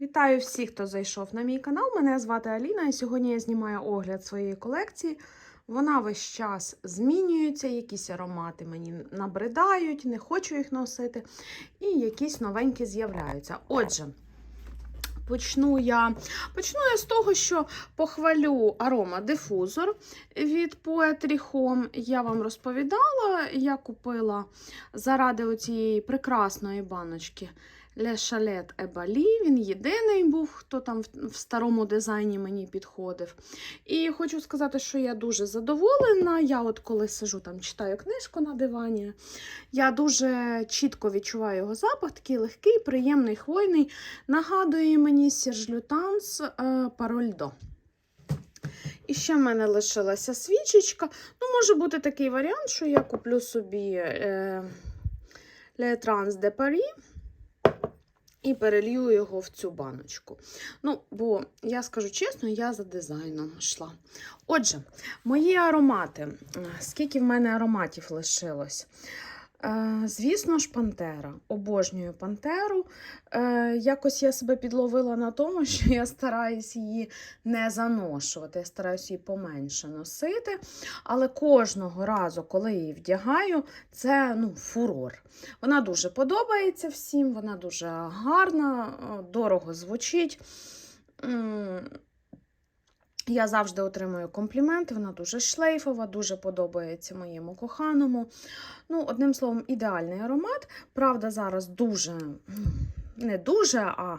Вітаю всіх, хто зайшов на мій канал. Мене звати Аліна, і сьогодні я знімаю огляд своєї колекції. Вона весь час змінюється, якісь аромати мені набридають, не хочу їх носити, і якісь новенькі з'являються. Отже, почну я, почну я з того, що похвалю аромадифузор від Poetry Home. Я вам розповідала, я купила заради оцієї прекрасної баночки. Le Chalet Ebali, він єдиний був, хто там в- старому дизайні мені підходив. І хочу сказати, що я дуже задоволена. Я от коли сижу там, читаю книжку на дивані, я дуже чітко відчуваю його запах, такий легкий, приємний, хвойний. Нагадує мені Parole d'Eau. І ще в мене лишилася свічечка. Ну, може бути такий варіант, що я куплю собі е, Le Trans de і перелію його в цю баночку. Ну, бо я скажу чесно, я за дизайном йшла. Отже, мої аромати. Скільки в мене ароматів лишилось? Е, Звісно ж, Пантера. Обожнюю Пантеру. Е, Якось я себе підловила на тому, що я стараюсь її не заношувати, я стараюсь її поменше носити. Але кожного разу, коли її вдягаю, це ну, фурор. Вона дуже подобається всім, вона дуже гарна, е, дорого звучить. Я завжди отримую компліменти, вона дуже шлейфова, дуже подобається моєму коханому. Ну, одним словом, ідеальний аромат. Правда, зараз дуже, не дуже, а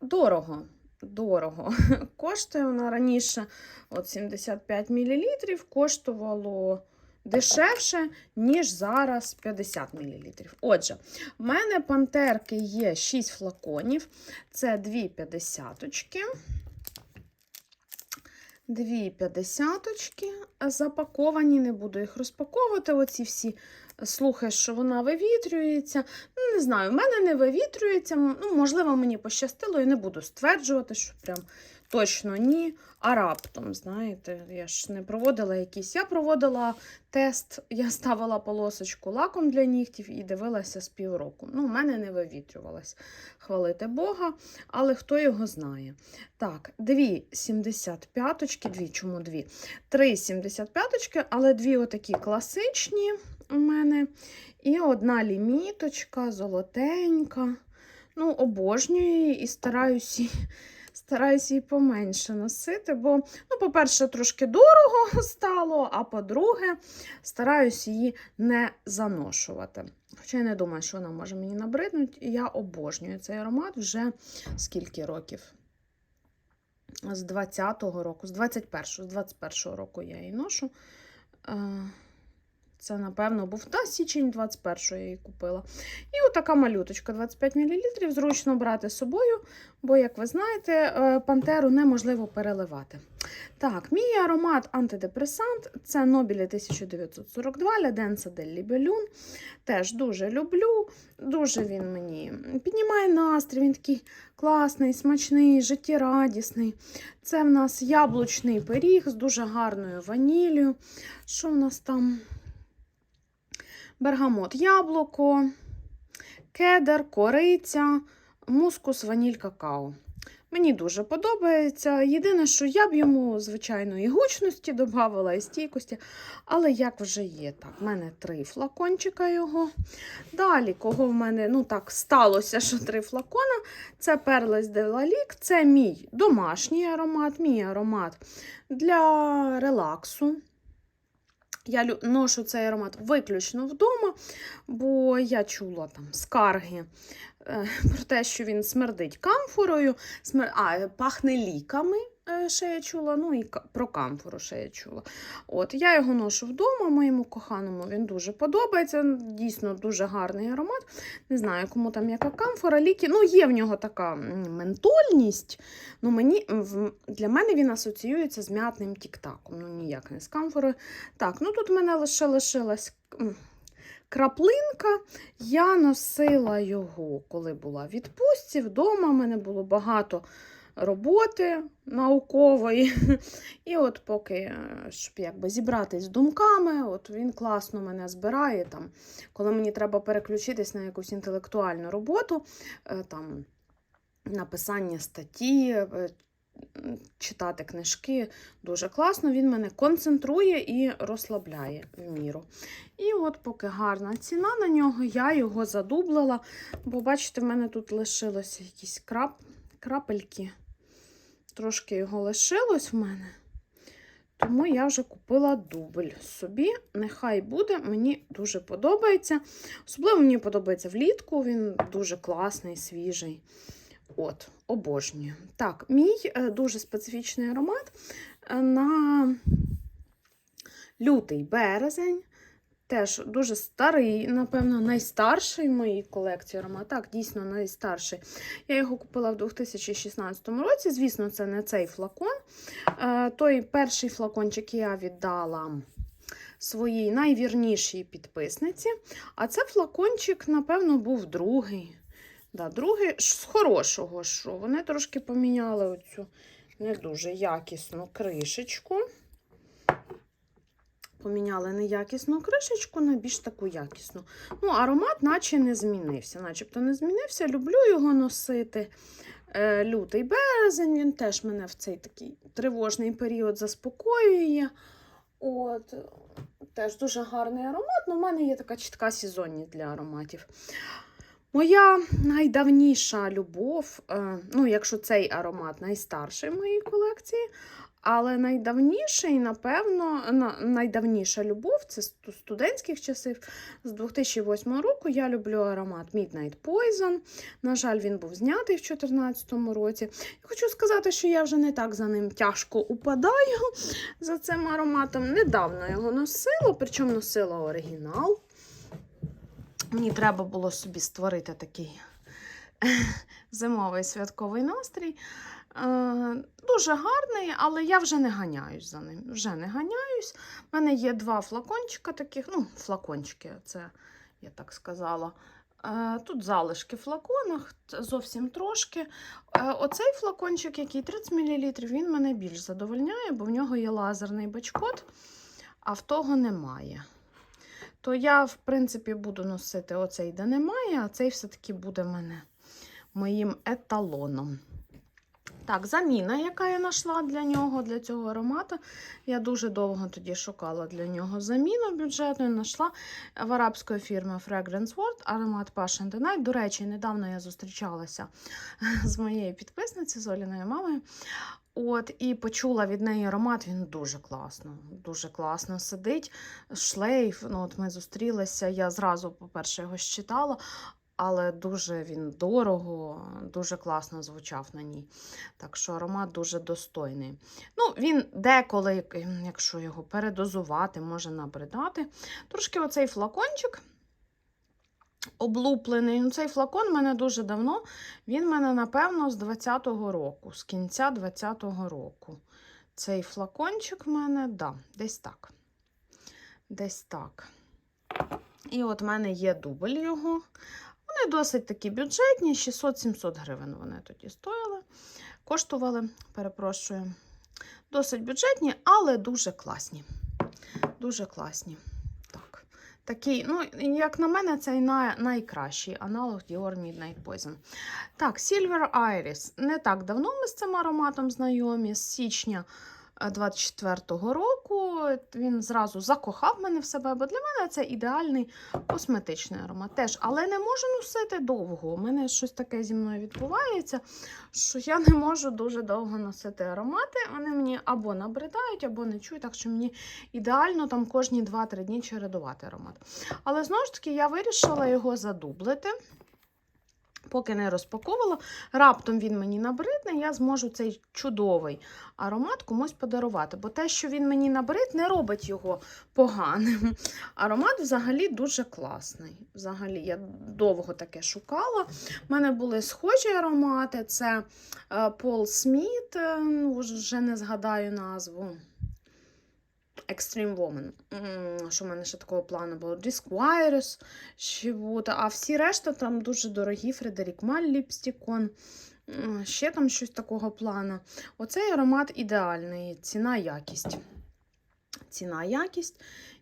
дорого. Дорого. Коштує вона раніше от 75 мл, коштувало дешевше, ніж зараз 50 мл. Отже, в мене пантерки є 6 флаконів, це 2 п'ятдесяточки. Дві п'ятдесяточки запаковані, не буду їх розпаковувати. Оці всі слухаєш, що вона вивітрюється. Ну, не знаю, в мене не вивітрюється. Ну, можливо, мені пощастило і не буду стверджувати, що прям точно ні. А раптом, знаєте, я ж не проводила якісь. Я проводила тест, я ставила полосочку лаком для нігтів і дивилася з півроку. Ну, в мене не вивітрювалась. Хвалити Бога, але хто його знає. Так, дві 75-очки, дві, чому дві? Три 75-очки, але дві отакі класичні у мене. І одна ліміточка, золотенька. Ну, обожнюю її і стараюсь її, стараюсь її поменше носити, бо, ну, по-перше, трошки дорого стало, а по-друге, стараюсь її не заношувати. Хоча я не думаю, що вона може мені набриднути. Я обожнюю цей аромат вже скільки років? З 20-го року, з 21-го, з 21-го року я її ношу. Це, напевно, був та січень 21-го я її купила. І отака малюточка 25 мл. Зручно брати з собою, бо, як ви знаєте, е, пантеру неможливо переливати. Так, мій аромат антидепресант це Нобілі 1942 La Densa del Libellun. Теж дуже люблю. Дуже він мені піднімає настрій, він такий класний, смачний, життєрадісний. Це в нас яблучний пиріг з дуже гарною ваніллю. Що в нас там? Бергамот яблуко, кедр, кориця, мускус, ваніль, какао. Мені дуже подобається. Єдине, що я б йому, звичайно, і гучності додавала, і стійкості, але як вже є. Так, в мене три флакончика його. Далі, кого в мене, ну так, сталося, що три флакона. Це Перлес де Лалік, це мій домашній аромат, мій аромат для релаксу. Я ношу цей аромат виключно вдома, бо я чула там скарги е, про те, що він смердить камфорою, смер... а, пахне ліками. Е, Ще я чула, ну і про камфору ще я чула. От, я його ношу вдома, моєму коханому він дуже подобається. Дійсно дуже гарний аромат. Не знаю, кому там яка камфора, ліки. Ну, є в нього така ментольність. Ну, мені, для мене він асоціюється з м'ятним тік-таком. Ну, ніяк не з камфорою. Так, ну тут в мене лише лишилась краплинка. Я носила його, коли була в відпустці. Вдома в мене було багато роботи наукової. І от поки, е, щоб якби зібратись з думками, от він класно мене збирає. Там, коли мені треба переключитись на якусь інтелектуальну роботу, е, там написання статті, е, читати книжки дуже класно. Він мене концентрує і розслабляє в міру. І от, поки гарна ціна на нього, я його задублила. Бо, бачите, в мене тут лишилося якісь крап... крапельки. Трошки його лишилось в мене. Тому я вже купила дубль собі. Нехай буде, мені дуже подобається. Особливо мені подобається влітку, він дуже класний, свіжий. От, обожнюю. Так, мій е, дуже специфічний аромат е, на лютий березень. Теж дуже старий, напевно, найстарший в моїй колекції аромат. Так, дійсно найстарший. Я його купила в 2016 році. Звісно, це не цей флакон. Е, Той перший флакончик я віддала своїй найвірнішій підписниці. А це флакончик, напевно, був другий. Да, другий з хорошого, що вони трошки поміняли оцю не дуже якісну кришечку. Поміняли неякісну кришечку на більш таку якісну. Ну, аромат наче не змінився. Начебто не змінився. Люблю його носити. Е, лютий березень, він теж мене в цей такий тривожний період заспокоює. От, теж дуже гарний аромат. Ну, в мене є така чітка сезонність для ароматів. Моя найдавніша любов, е, ну, якщо цей аромат найстарший в моїй колекції, але найдавніший, напевно, найдавніша любов це з студентських часів. З 2008 року я люблю аромат Midnight Poison. На жаль, він був знятий в 2014 році. Хочу сказати, що я вже не так за ним тяжко упадаю за цим ароматом. Недавно його носила, причому носила оригінал. Мені треба було собі створити такий зимовий святковий настрій. Е, Дуже гарний, але я вже не ганяюсь за ним. Вже не ганяюсь. У мене є два флакончика таких, ну, флакончики, це я так сказала. Е, Тут залишки в флаконах, зовсім трошки. Е, Оцей флакончик, який 30 мл, він мене більш задовольняє, бо в нього є лазерний бачкод, а в того немає. То я, в принципі, буду носити оцей, де немає, а цей все-таки буде мене моїм еталоном. Так, заміна, яка я знайшла для нього, для цього аромату. Я дуже довго тоді шукала для нього заміну бюджетну. Знайшла в арабської фірми Fragrance World аромат Passion the Night. До речі, недавно я зустрічалася з моєю підписницею, з Оліною мамою. От, і почула від неї аромат, він дуже класно, дуже класно сидить. Шлейф, ну от ми зустрілися. Я зразу, по-перше, його щитала, але дуже він дорого, дуже класно звучав на ній. Так що аромат дуже достойний. Ну, він деколи, ем, якщо його передозувати, може набридати. Трошки оцей флакончик облуплений. Ну, Цей флакон в мене дуже давно. Він в мене, напевно, з 20-го року, з кінця 20-го року. Цей флакончик в мене, да, десь так. Десь так. І от в мене є дубль його. Вони досить такі бюджетні, 600-700 гривень вони тоді стояли. Коштували, перепрошую. Досить бюджетні, але дуже класні. Дуже класні. Так. Такий, ну, як на мене, це най, найкращий аналог Dior Midnight Poison. Так, Silver Iris. Не так давно ми з цим ароматом знайомі, з січня 24-го року. Він зразу закохав мене в себе, бо для мене це ідеальний косметичний аромат. Теж, але не можу носити довго. У мене щось таке зі мною відбувається, що я не можу дуже довго носити аромати. Вони мені або набридають, або не чують, так що мені ідеально там кожні 2-3 дні чередувати аромат. Але знову ж таки, я вирішила його задублити. Поки не розпаковувала, раптом він мені набридне, я зможу цей чудовий аромат комусь подарувати. Бо те, що він мені набрид, не робить його поганим. Аромат взагалі дуже класний. Взагалі, я довго таке шукала. У мене були схожі аромати: це е, Пол Сміт, е, ну, вже не згадаю назву. Extreme Woman. Що в мене ще такого плану було? Disquires, буде. А всі решта там дуже дорогі. Фредерік Маль Ліпстікон. Ще там щось такого плану. Оцей аромат ідеальний. Ціна якість. Ціна якість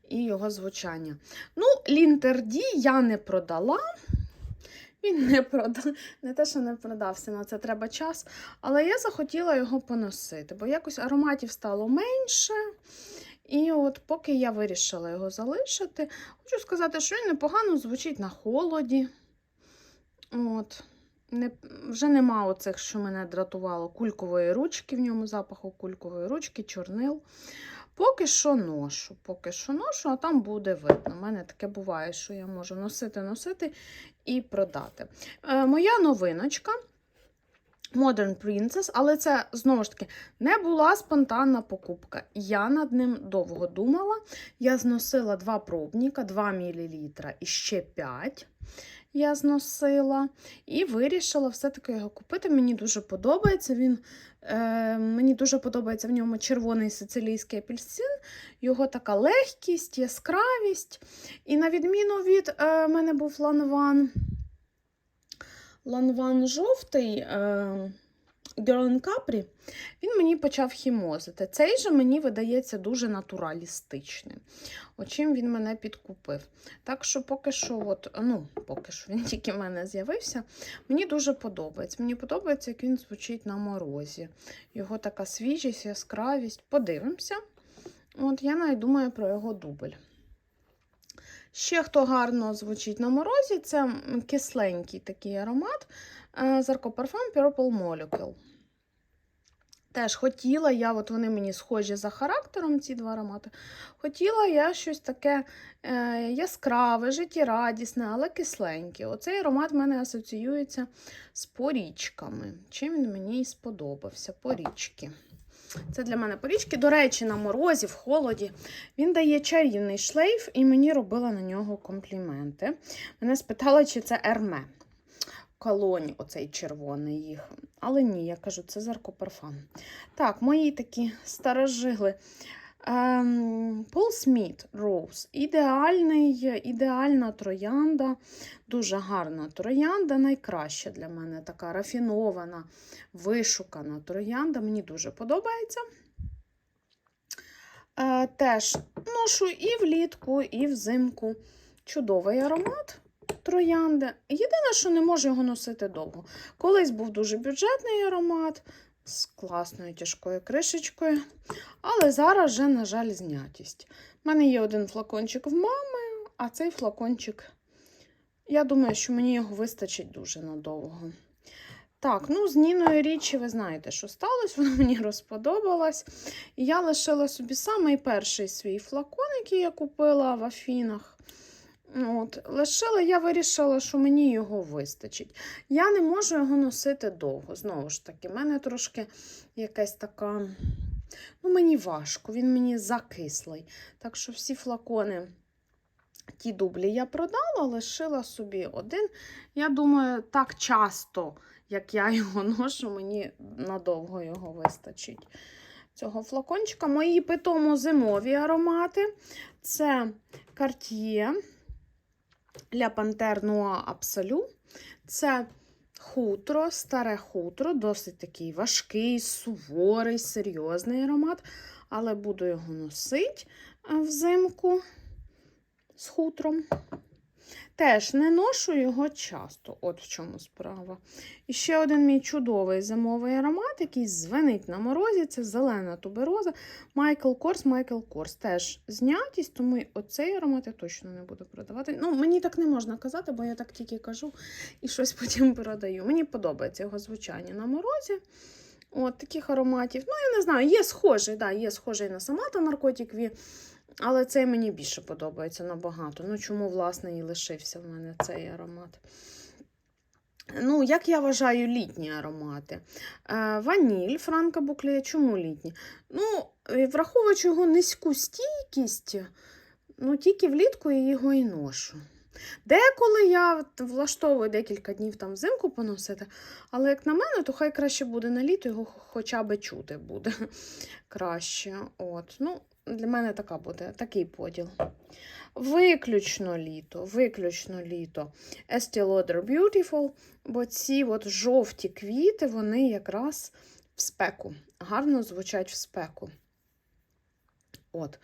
і його звучання. Ну, Лінтерді я не продала. Він не продав, не те, що не продався, на це треба час. Але я захотіла його поносити, бо якось ароматів стало менше. І от поки я вирішила його залишити, хочу сказати, що він непогано звучить на холоді. От. Не, вже нема оцих, що мене дратувало, кулькової ручки в ньому, запаху кулькової ручки, чорнил. Поки що ношу, поки що ношу, а там буде видно. У мене таке буває, що я можу носити, носити і продати. Е, моя новиночка Modern Princess, але це знову ж таки не була спонтанна покупка. Я над ним довго думала. Я зносила два пробника, 2 мл і ще 5 я зносила. І вирішила все-таки його купити. Мені дуже подобається. Він, е, Мені дуже подобається в ньому червоний сицилійський апельсин, його така легкість, яскравість. І на відміну від е, мене був ланван. Ланван жовтий е, Girl Capri, він мені почав хімозити. Цей же мені видається дуже натуралістичним. Очим він мене підкупив. Так що поки що, от, ну, поки що він тільки в мене з'явився, мені дуже подобається. Мені подобається, як він звучить на морозі. Його така свіжість, яскравість. Подивимося. От Я навіть думаю про його дубль. Ще хто гарно звучить на морозі, це кисленький такий аромат Zarco Parfum Purple Molecule. Теж хотіла я, от вони мені схожі за характером, ці два аромати. Хотіла я щось таке е, яскраве, життєрадісне, але кисленьке. Оцей аромат в мене асоціюється з порічками. Чим він мені і сподобався? Порічки. Це для мене порічки. До речі, на морозі, в холоді. Він дає чарівний шлейф, і мені робила на нього компліменти. Мене спитала, чи це ерме. Колонь, оцей червоний їх. Але ні, я кажу, це заркопарфан. Так, мої такі старожили. Ем, Пол Сміт Роуз. Ідеальний, ідеальна троянда, дуже гарна троянда. Найкраща для мене така рафінована, вишукана троянда. Мені дуже подобається. Е, теж ношу і влітку, і взимку. Чудовий аромат троянди. Єдине, що не можу його носити довго. Колись був дуже бюджетний аромат з класною тяжкою кришечкою, але зараз вже, на жаль, знятість. У мене є один флакончик в мами, а цей флакончик, я думаю, що мені його вистачить дуже надовго. Так, ну з Ніною річі, ви знаєте, що сталося, вона мені розподобалась. І я лишила собі самий перший свій флакон, який я купила в Афінах. От, Лишила, я вирішила, що мені його вистачить. Я не можу його носити довго. Знову ж таки, в мене трошки якась така. Ну, мені важко, він мені закислий. Так що всі флакони, ті дублі я продала, лишила собі один. Я думаю, так часто, як я його ношу, мені надовго його вистачить. Цього флакончика. Мої питомо зимові аромати це Cartier Ля Пантер Нуа Абсолю. Це хутро, старе хутро, досить такий важкий, суворий, серйозний аромат. Але буду його носити взимку з хутром. Теж не ношу його часто, от в чому справа. І ще один мій чудовий зимовий аромат, який звенить на морозі, це зелена тубероза. Майкл Корс, Майкл Корс. Теж знятість, тому оцей аромат я точно не буду продавати. Ну, Мені так не можна казати, бо я так тільки кажу і щось потім продаю. Мені подобається його звучання на морозі. От таких ароматів. Ну, я не знаю, є схожий, да, є схожий на самата наркотик. Але цей мені більше подобається набагато. Ну, чому, власне, і лишився в мене цей аромат. Ну, як я вважаю, літні аромати. Е, Ваніль Франка Буклея. Чому літні? Ну, враховуючи його низьку стійкість, ну, тільки влітку я його і ношу. Деколи я влаштовую декілька днів там взимку поносити, але, як на мене, то хай краще буде на літо, його хоча б чути буде краще. От. Ну, Для мене така буде, такий поділ. Виключно літо, виключно літо. Estee Lauder Beautiful, бо ці от жовті квіти, вони якраз в спеку. Гарно звучать в спеку. От.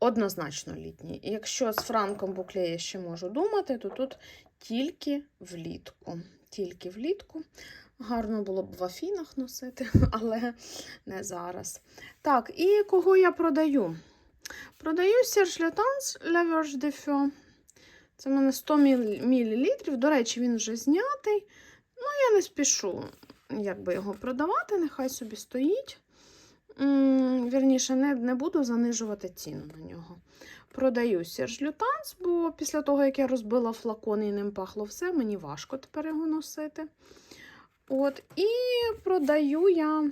Однозначно літні. Якщо з Франком Буклеє ще можу думати, то тут тільки влітку. Тільки влітку. Гарно було б в афінах носити, але не зараз. Так, і кого я продаю? Продаю Serge Lutens La Verge de Feu. Це в мене 100 мл. До речі, він вже знятий. Ну, я не спішу як би його продавати, нехай собі стоїть. Вірніше, не, не буду занижувати ціну на нього. Продаю Serge Lutens, бо після того, як я розбила флакон і ним пахло все, мені важко тепер його носити. От, і продаю я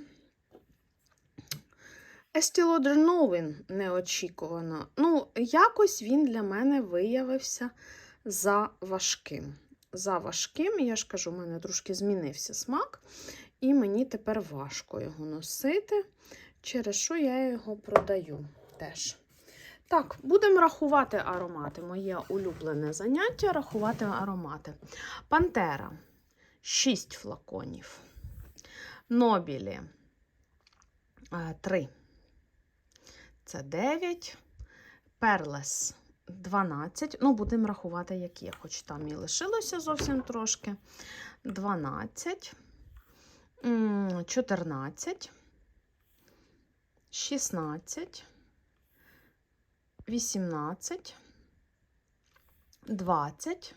Lauder Novin неочікувано. Ну, якось він для мене виявився за важким. За важким, я ж кажу, у мене трошки змінився смак, і мені тепер важко його носити, через що я його продаю теж. Так, будемо рахувати аромати. Моє улюблене заняття рахувати аромати. Пантера 6 флаконів. Нобілі 3. Це 9. Перлес 12. Ну, будемо рахувати, які, хоч там і лишилося зовсім трошки. 12, м, 14, 16, 18, 20,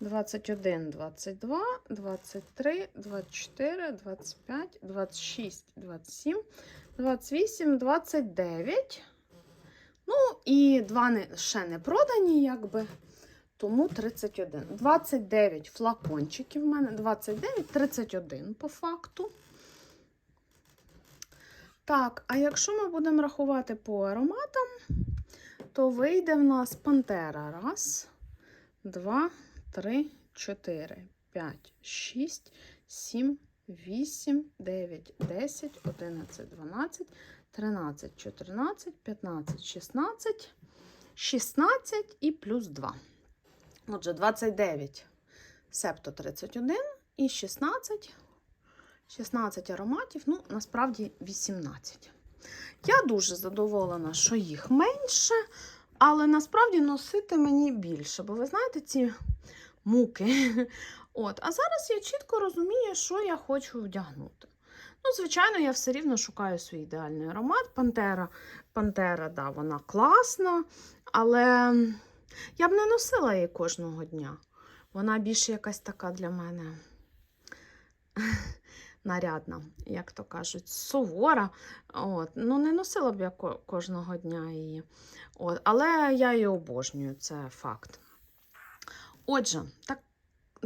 21, 22, 23, 24, 25, 26, 27, 28, 29. Ну, і два не, ще не продані, якби. Тому 31. 29 флакончиків в мене. 29, 31 по факту. Так, а якщо ми будемо рахувати по ароматам, то вийде в нас Пантера. Раз, два, три, чотири, п'ять, шість, сім, вісім, дев'ять, десять, одинадцять, дванадцять, тринадцять, чотирнадцять, п'ятнадцять, шістнадцять, шістнадцять і плюс два. Отже, 29, септо 31 і 16, 16 ароматів, ну, насправді 18. Я дуже задоволена, що їх менше, але насправді носити мені більше. Бо ви знаєте, ці муки. От. А зараз я чітко розумію, що я хочу вдягнути. Ну, звичайно, я все рівно шукаю свій ідеальний аромат. Пантера, Пантера, да, вона класна, але я б не носила її кожного дня. Вона більше якась така для мене нарядна, як то кажуть, сувора. От. Ну, не носила б я кожного дня її. От. Але я її обожнюю, це факт. Отже, так,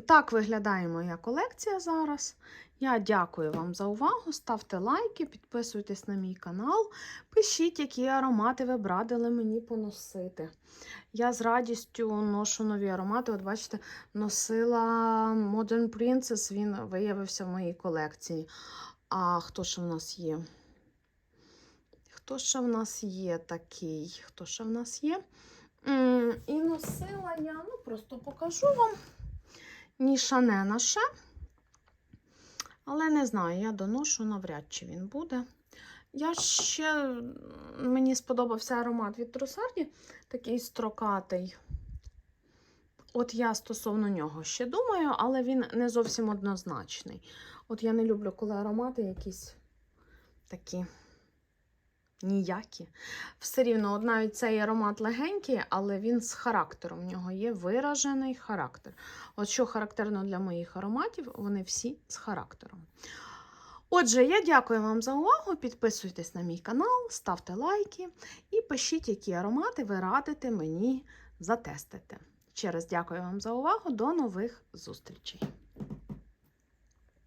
так виглядає моя колекція зараз. Я дякую вам за увагу. Ставте лайки, підписуйтесь на мій канал, пишіть, які аромати ви б радили мені поносити. Я з радістю ношу нові аромати. От бачите, носила Modern Princess, він виявився в моїй колекції. А хто ще в нас є? Хто ще в нас є такий? Хто ще в нас є? І носила я, ну просто покажу вам. Ніша не наше. Але не знаю, я доношу, навряд чи він буде. Я ще, мені сподобався аромат від Трусарді, такий строкатий. От я стосовно нього ще думаю, але він не зовсім однозначний. От я не люблю, коли аромати якісь такі ніякі. Все рівно, навіть цей аромат легенький, але він з характером. В нього є виражений характер. От що характерно для моїх ароматів, вони всі з характером. Отже, я дякую вам за увагу. Підписуйтесь на мій канал, ставте лайки і пишіть, які аромати ви радите мені затестити. Ще раз дякую вам за увагу. До нових зустрічей!